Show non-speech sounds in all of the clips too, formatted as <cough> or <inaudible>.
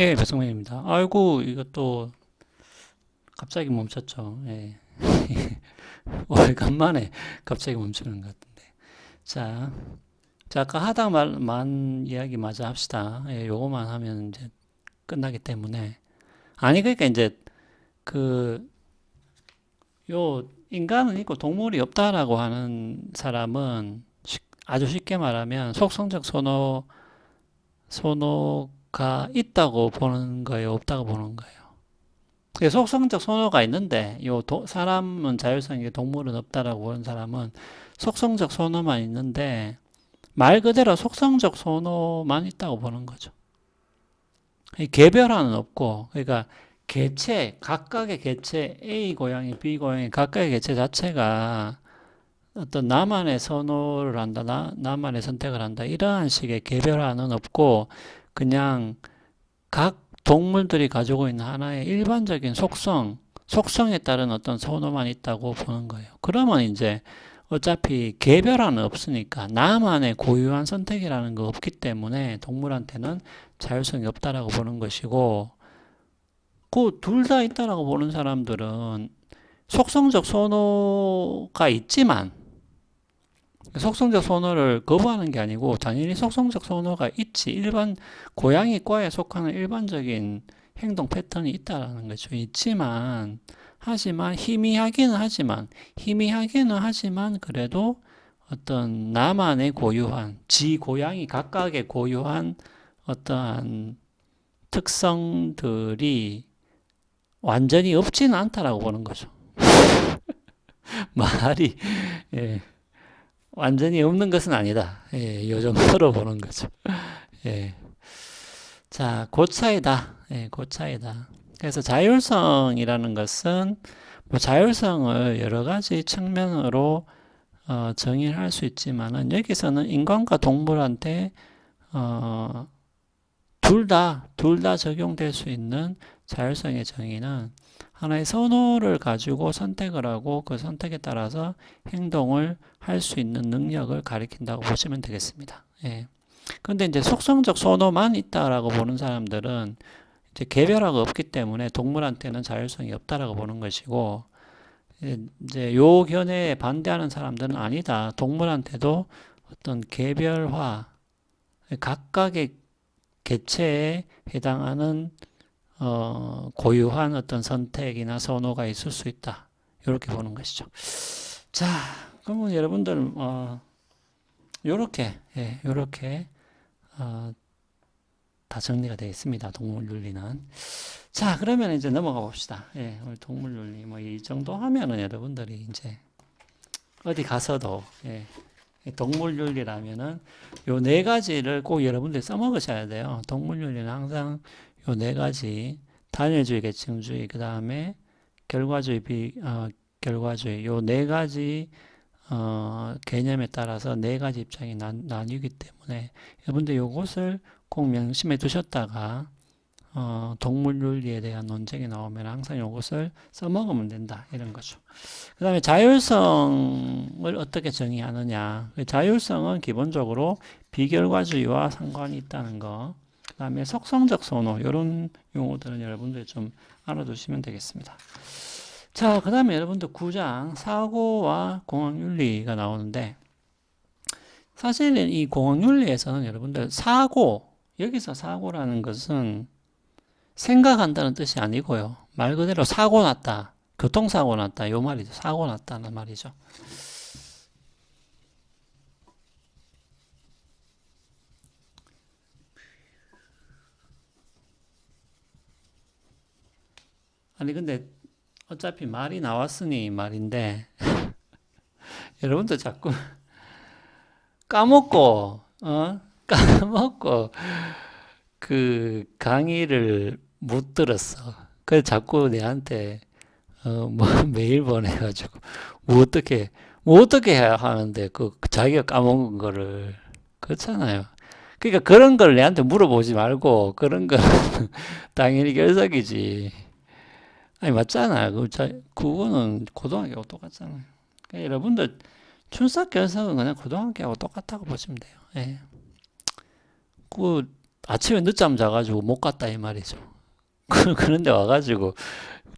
예, 배성민입니다. 아이고, 이것도 갑자기 멈췄죠. 예. <laughs> 오래간만에 갑자기 멈추는 것 같은데. 자, 자, 아까 하다 말만 이야기 마저 합시다. 예, 요거만 하면 이제 끝나기 때문에. 아니, 그러니까 이제 그, 요, 인간은 있고 동물이 없다라고 하는 사람은 쉽- 아주 쉽게 말하면 속성적 선호, 선호 가 있다고 보는 거예요? 없다고 보는 거예요? 그 속성적 선호가 있는데, 요 도- 사람은 자율성이고 동물은 없다라고 보는 사람은 속성적 선호만 있는데, 말 그대로 속성적 선호만 있다고 보는 거죠. 이 개별화는 없고, 그러니까 개체, 각각의 개체, A 고양이, B 고양이, 각각의 개체 자체가 어떤 나만의 선호를 한다, 나, 나만의 선택을 한다, 이러한 식의 개별화는 없고, 그냥 각 동물들이 가지고 있는 하나의 일반적인 속성, 속성에 따른 어떤 선호만 있다고 보는 거예요. 그러면 이제 어차피 개별화는 없으니까 나만의 고유한 선택이라는 거 없기 때문에 동물한테는 자율성이 없다라고 보는 것이고, 그 둘 다 있다라고 보는 사람들은 속성적 선호가 있지만 속성적 선호를 거부하는 게 아니고 당연히 속성적 선호가 있지 일반 고양이과에 속하는 일반적인 행동 패턴이 있다라는 거죠. 있지만 하지만 희미하기는 하지만 희미하기는 하지만 그래도 어떤 나만의 고유한 지 고양이 각각의 고유한 어떠한 특성들이 완전히 없지는 않다라고 보는 거죠. <laughs> 말이 예, 완전히 없는 것은 아니다. 예, 요 정도로 <laughs> 보는 거죠. 예. 자, 그 차이다. 예, 그 차이다. 그래서 자율성이라는 것은 뭐 자율성을 여러 가지 측면으로 어, 정의를 할 수 있지만은 여기서는 인간과 동물한테 어, 둘 다, 둘 다 적용될 수 있는 자율성의 정의는 하나의 선호를 가지고 선택을 하고 그 선택에 따라서 행동을 할 수 있는 능력을 가리킨다고 보시면 되겠습니다. 예. 근데 이제 속성적 선호만 있다라고 보는 사람들은 이제 개별화가 없기 때문에 동물한테는 자율성이 없다라고 보는 것이고 예, 이제 요 견해에 반대하는 사람들은 아니다. 동물한테도 어떤 개별화, 각각의 개체에 해당하는 어, 고유한 어떤 선택이나 선호가 있을 수 있다. 이렇게 보는 것이죠. 자, 그러면 여러분들 어, 요렇게 예, 요렇게 어, 다 정리가 되어 있습니다. 동물 윤리는. 자, 그러면 이제 넘어가 봅시다. 예, 오늘 동물 윤리 뭐 이 정도 하면은 여러분들이 이제 어디 가서도 예, 동물 윤리라면은 요 네 가지를 꼭 여러분들이 써먹으셔야 돼요. 동물 윤리는 항상 요 네 가지 단일주의, 계층주의, 그 다음에 결과주의, 비, 어, 결과주의 요 네 가지 어, 개념에 따라서 네 가지 입장이 나, 나뉘기 때문에 여러분들 요것을 꼭 명심해 두셨다가 어, 동물 윤리에 대한 논쟁이 나오면 항상 요것을 써먹으면 된다 이런 거죠. 그 다음에 자율성을 어떻게 정의하느냐 그 자율성은 기본적으로 비결과주의와 상관이 있다는 거 그 다음에 속성적 선호 이런 용어들은 여러분들 좀 알아두시면 되겠습니다. 자, 그 다음에 여러분들 9장 사고와 공학윤리가 나오는데 사실은 이 공학윤리에서는 여러분들 사고 여기서 사고라는 것은 생각한다는 뜻이 아니고요. 말 그대로 사고 났다. 교통사고 났다. 요 말이죠. 사고 났다는 말이죠. 아니 근데 어차피 말이 나왔으니 말인데 <laughs> 여러분도 자꾸 <laughs> 까먹고 어 <laughs> 까먹고 그 강의를 못 들었어. 그래서 자꾸 내한테 어 뭐 <laughs> 메일 보내가지고 뭐 어떻게 뭐 어떻게 해야 하는데 그 자기가 까먹은 거를 그렇잖아요. 그러니까 그런 걸 내한테 물어보지 말고 그런 거 <laughs> 당연히 결석이지. 아니 맞잖아. 그 자, 그거는 고등학교하고 똑같잖아요. 그러니까 여러분들 출석 결석은 그냥 고등학교하고 똑같다고 보시면 돼요. 예. 그 아침에 늦잠 자가지고 못 갔다 이 말이죠. 그런데 와가지고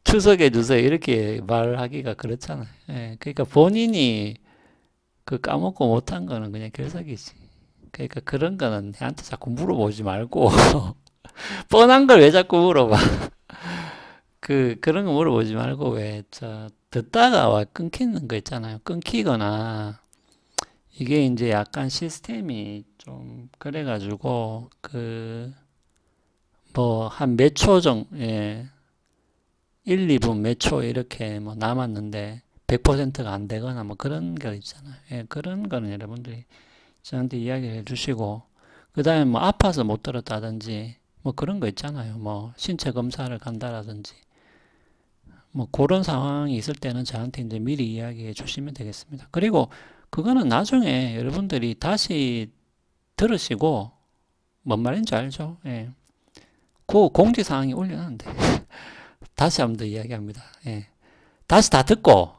출석해 주세요 이렇게 말하기가 그렇잖아요. 예, 그러니까 본인이 그 까먹고 못한 거는 그냥 결석이지. 그러니까 그런 거는 내한테 자꾸 물어보지 말고 <laughs> 뻔한 걸 왜 자꾸 물어봐. <laughs> 그 그런 거 물어보지 말고 왜 저 듣다가 와 끊기는 거 있잖아요. 끊기거나 이게 이제 약간 시스템이 좀 그래가지고 그 뭐 한 몇 초 정도 예. 1, 2분 몇 초 이렇게 뭐 남았는데 100%가 안 되거나 뭐 그런 거 있잖아요. 예, 그런 거는 여러분들이 저한테 이야기를 해주시고 그 다음에 뭐 아파서 못 들었다든지 뭐 그런 거 있잖아요. 뭐 신체 검사를 간다라든지 뭐 그런 상황이 있을 때는 저한테 이제 미리 이야기해 주시면 되겠습니다. 그리고 그거는 나중에 여러분들이 다시 들으시고 뭔 말인지 알죠? 예. 그 공지사항이 올려놨는데 <laughs> 다시 한번 더 이야기합니다. 예. 다시 다 듣고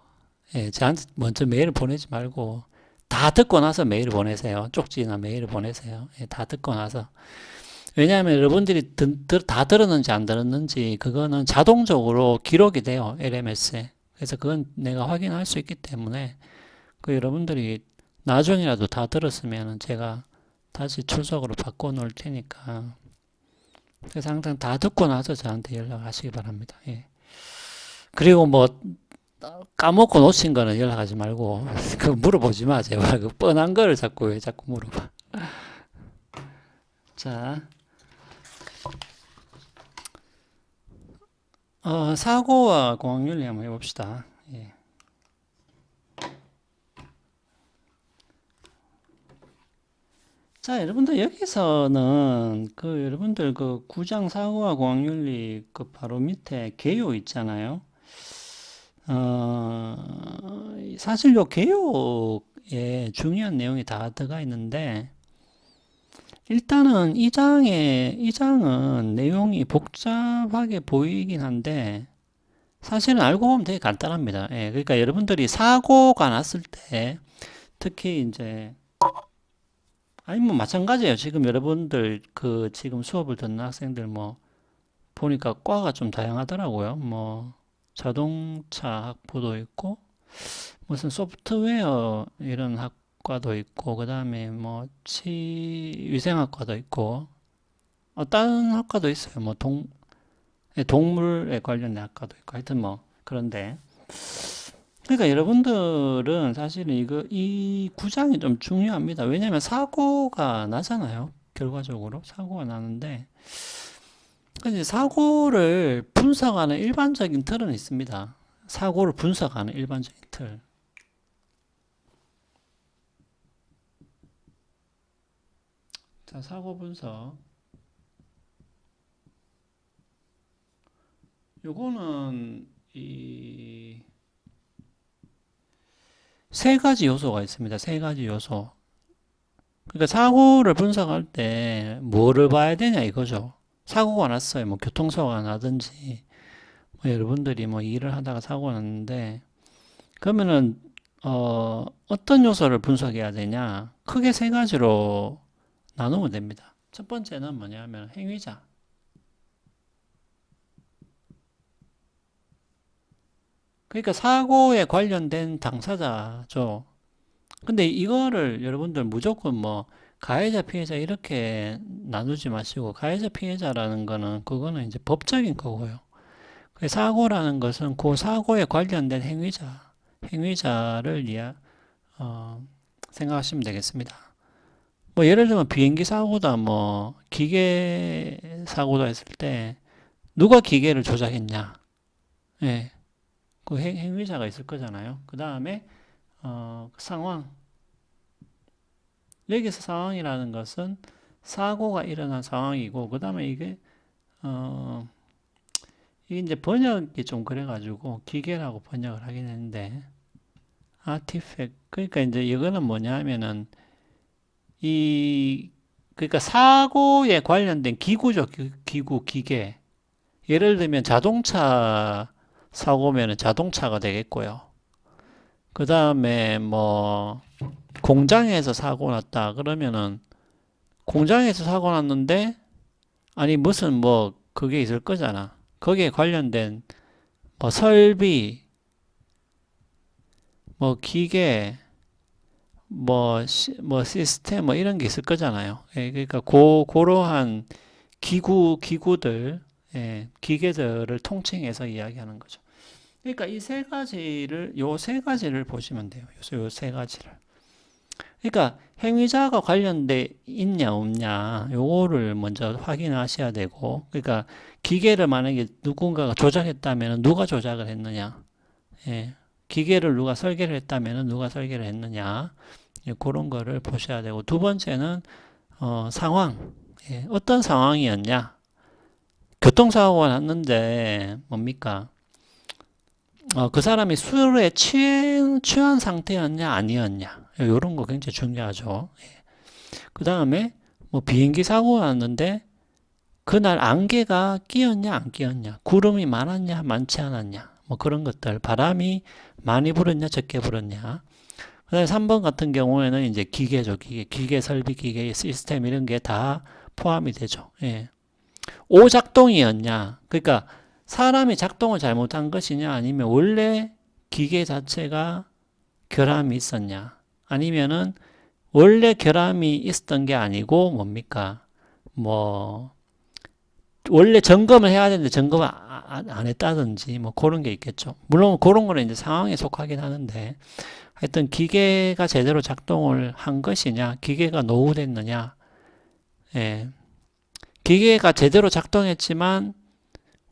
예, 저한테 먼저 메일을 보내지 말고 다 듣고 나서 메일을 보내세요. 쪽지나 메일을 보내세요. 예, 다 듣고 나서 왜냐하면 여러분들이 드, 드, 다 들었는지 안 들었는지 그거는 자동적으로 기록이 돼요. LMS에. 그래서 그건 내가 확인할 수 있기 때문에 그 여러분들이 나중이라도 다 들었으면 제가 다시 출석으로 바꿔 놓을 테니까 그래서 항상 다 듣고 나서 저한테 연락하시기 바랍니다. 예. 그리고 뭐 까먹고 놓친 거는 연락하지 말고 <laughs> 그 물어보지 마 제발 <laughs> 그 뻔한 거를 자꾸 왜 자꾸 물어봐. <laughs> 자, 어, 사고와 공학윤리 한번 해봅시다. 예. 자, 여러분들 여기서는 그 여러분들 그 구장 사고와 공학윤리 그 바로 밑에 개요 있잖아요. 어, 사실 요 개요에 중요한 내용이 다 들어가 있는데 일단은 이 장에 이 장은 내용이 복잡하게 보이긴 한데 사실은 알고 보면 되게 간단합니다. 예, 그러니까 여러분들이 사고가 났을 때 특히 이제 아니 뭐 마찬가지예요. 지금 여러분들 그 지금 수업을 듣는 학생들 뭐 보니까 과가 좀 다양하더라고요. 뭐 자동차 학부도 있고 무슨 소프트웨어 이런 학과도 있고 그 다음에 뭐 치위생학과도 있고 어, 다른 학과도 있어요. 뭐 동, 예, 동물에 관련된 학과도 있고 하여튼 뭐 그런데 그러니까 여러분들은 사실은 이거 이 구장이 좀 중요합니다. 왜냐하면 사고가 나잖아요. 결과적으로 사고가 나는데 이제 사고를 분석하는 일반적인 틀은 있습니다. 사고를 분석하는 일반적인 틀. 자, 사고 분석. 요거는 이 세 가지 요소가 있습니다. 세 가지 요소. 그러니까 사고를 분석할 때 뭐를 봐야 되냐 이거죠. 사고가 났어요. 뭐 교통사고가 나든지 뭐 여러분들이 뭐 일을 하다가 사고가 났는데 그러면은 어, 어떤 요소를 분석해야 되냐? 크게 세 가지로 나누면 됩니다. 첫 번째는 뭐냐면 행위자. 그러니까 사고에 관련된 당사자죠. 근데 이거를 여러분들 무조건 뭐 가해자 피해자 이렇게 나누지 마시고 가해자 피해자라는 거는 그거는 이제 법적인 거고요. 그 사고라는 것은 그 사고에 관련된 행위자, 행위자를 이해 어, 생각하시면 되겠습니다. 뭐 예를 들면 비행기 사고다, 뭐 기계 사고다 했을 때 누가 기계를 조작했냐, 예, 그 행, 행위자가 있을 거잖아요. 그 다음에 어, 상황, 여기서 상황이라는 것은 사고가 일어난 상황이고 그 다음에 이게 어 이게 이제 번역이 좀 그래가지고 기계라고 번역을 하긴 했는데 아티팩 그러니까 이제 이거는 뭐냐 하면은 이 그러니까 사고에 관련된 기구죠. 기구 기계. 예를 들면 자동차 사고면은 자동차가 되겠고요 그 다음에 뭐 공장에서 사고 났다 그러면은 공장에서 사고 났는데 아니 무슨 뭐 그게 있을 거잖아. 거기에 관련된 뭐 설비, 뭐 기계, 뭐, 시, 뭐 시스템 뭐 이런 게 있을 거잖아요. 예, 그러니까 고 고러한 기구 기구들, 예, 기계들을 통칭해서 이야기하는 거죠. 그러니까 이 세 가지를 요 세 가지를 보시면 돼요. 요 세 가지를. 그러니까 행위자가 관련돼 있냐 없냐 요거를 먼저 확인하셔야 되고 그러니까 기계를 만약에 누군가가 조작했다면 누가 조작을 했느냐 예, 기계를 누가 설계를 했다면 누가 설계를 했느냐 예, 그런 거를 보셔야 되고 두 번째는 어, 상황 예, 어떤 상황이었냐 교통사고가 났는데 뭡니까? 어, 그 사람이 술에 취한, 취한 상태였냐 아니었냐. 이런 거 굉장히 중요하죠. 그 다음에 뭐 비행기 사고가 났는데 그날 안개가 끼었냐 안 끼었냐. 구름이 많았냐 많지 않았냐. 뭐 그런 것들. 바람이 많이 불었냐 적게 불었냐. 그 다음에 3번 같은 경우에는 이제 기계죠 기계. 기계 설비 기계 시스템 이런 게 다 포함이 되죠. 예. 오작동이었냐? 그러니까 사람이 작동을 잘못한 것이냐? 아니면 원래 기계 자체가 결함이 있었냐? 아니면은 원래 결함이 있었던 게 아니고 뭡니까? 뭐 원래 점검을 해야 되는데 점검을 안 했다든지 뭐 그런 게 있겠죠. 물론 그런 거는 이제 상황에 속하긴 하는데 하여튼 기계가 제대로 작동을 한 것이냐? 기계가 노후됐느냐? 예. 기계가 제대로 작동했지만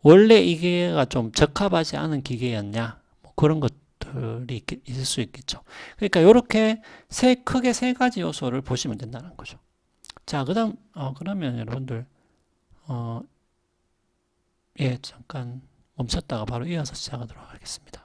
원래 이 기계가 좀 적합하지 않은 기계였냐 뭐 그런 것들이 있, 을 수 있겠죠. 그러니까 이렇게 세 크게 세 가지 요소를 보시면 된다는 거죠. 자, 그다음 어, 그러면 여러분들 어, 예 잠깐 멈췄다가 바로 이어서 시작하도록 하겠습니다.